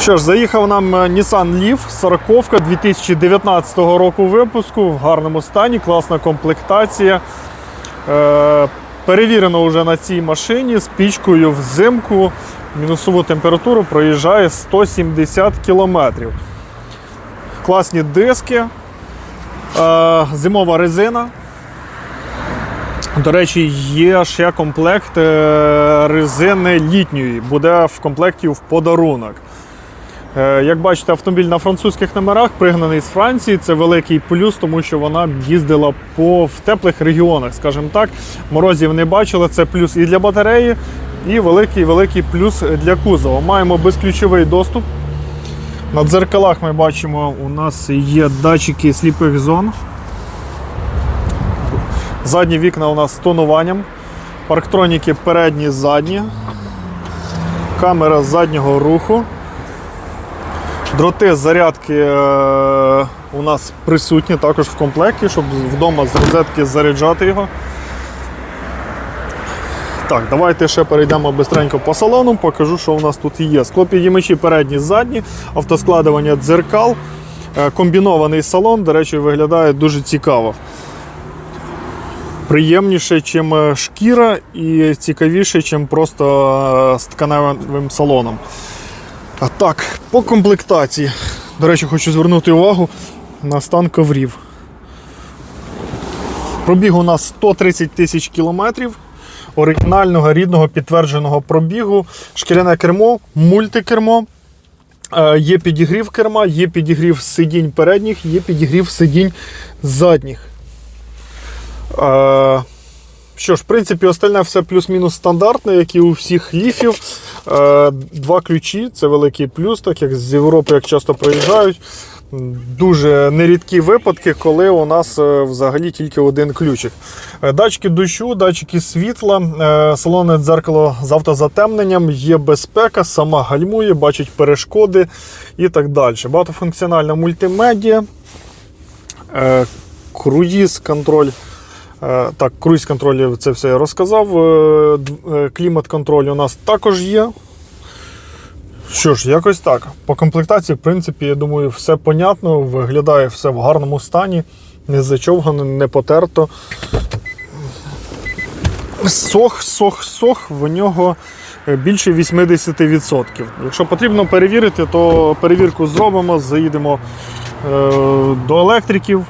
Що ж, заїхав нам е, Nissan Leaf 40 2019 року випуску в гарному стані, класна комплектація. Е, перевірено вже на цій машині з пічкою взимку. Мінусову температуру проїжджає 170 км. Класні диски, е, зимова резина. До речі, є ще комплект е, резини літньої, буде в комплекті в подарунок. Е, Як бачите, автомобіль на французьких номерах пригнаний з Франції. Це великий плюс, тому що вона їздила по в теплих регіонах, скажімо так. Морозів не бачила. Це плюс і для батареї, і великий великий плюс для кузова. Маємо безключовий доступ. На дзеркалах ми бачимо, у нас є датчики сліпих зон. Задні вікна у нас з тонуванням. Парктроніки передні, задні. Камера заднього руху. Дроти зарядки е, у нас присутні також в комплекті, щоб вдома з розетки заряджати його. Так, давайте ще перейдемо бистренько по салону, покажу, що у нас тут є. Склопідіймачі передні, задні, автоскладування дзеркал, е, комбінований салон, до речі, виглядає дуже цікаво. Приємніше, ніж шкіра, і цікавіше, ніж просто е, з тканевим салоном. А так, по комплектації. До речі, хочу звернути увагу на стан коврів. Пробіг у нас 130 тисяч кілометрів. Оригінального рідного підтвердженого пробігу. Шкіряне кермо, мультикермо. Е, Є підігрів керма, є підігрів сидінь передніх, є підігрів сидінь задніх. Що ж, в принципі, остальне все плюс-мінус стандартне, як і у всіх ліфів. Е, Два ключі це великий плюс, так як з Європи як часто проїжджають. Дуже нерідкі випадки, коли у нас е, взагалі тільки один ключик. Е, Датчики дощу, датчики світла, салонне дзеркало з автозатемненням, є безпека, сама гальмує, бачить перешкоди і так далі. Багатофункціональна мультимедіа, е, круїз контроль. Е, Так, круїз контроль це все я розказав. Е, е, Клімат контроль у нас також є. Що ж, якось так. По комплектації, в принципі, я думаю, все понятно, виглядає все в гарному стані, не зачовгано, не потерто. Сох, сох, сох в нього більше 80%. Якщо потрібно перевірити, то перевірку зробимо, заїдемо до електриків.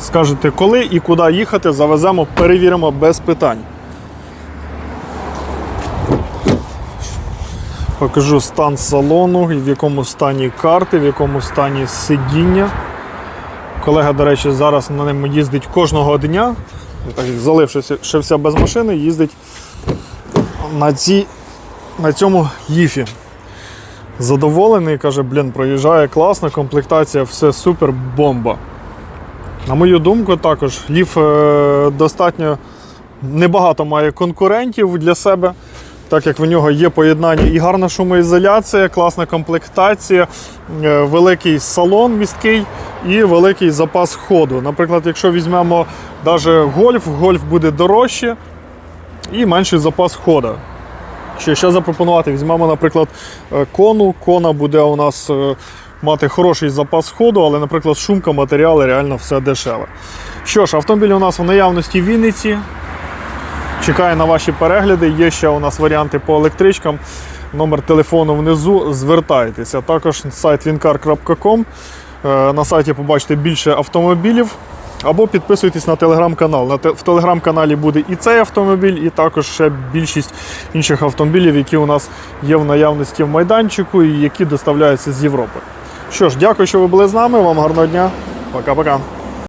Скажете, коли і куди їхати, завеземо, перевіримо без питань. Покажу стан салону, в якому стані карти, в якому стані сидіння. Колега, до речі, зараз на ньому їздить кожного дня. Так як залившися без машини, їздить на, цій, на цьому ліфі. Задоволений, каже, блін, проїжджає класно, комплектація, все супер, бомба. На мою думку, також ліф е, достатньо небагато має конкурентів для себе, так як в нього є поєднання і гарна шумоізоляція, класна комплектація, е, великий салон місткий і великий запас ходу. Наприклад, якщо візьмемо навіть гольф, гольф буде дорожче і менший запас ходу. Що ще запропонувати? Візьмемо, наприклад, е, кону. Кона буде у нас мати хороший запас ходу, але, наприклад, шумка, матеріали реально все дешеве. Що ж, автомобіль у нас в наявності в Вінниці. Чекаю на ваші перегляди. Є ще у нас варіанти по електричкам. Номер телефону внизу. Звертайтеся. Також сайт wincar.com. Е, На сайті побачите більше автомобілів. Або підписуйтесь на телеграм-канал. В телеграм-каналі буде і цей автомобіль, і також ще більшість інших автомобілів, які у нас є в наявності в майданчику і які доставляються з Європи. Що ж, дякую, що ви були з нами. Вам гарного дня. Пока-пока.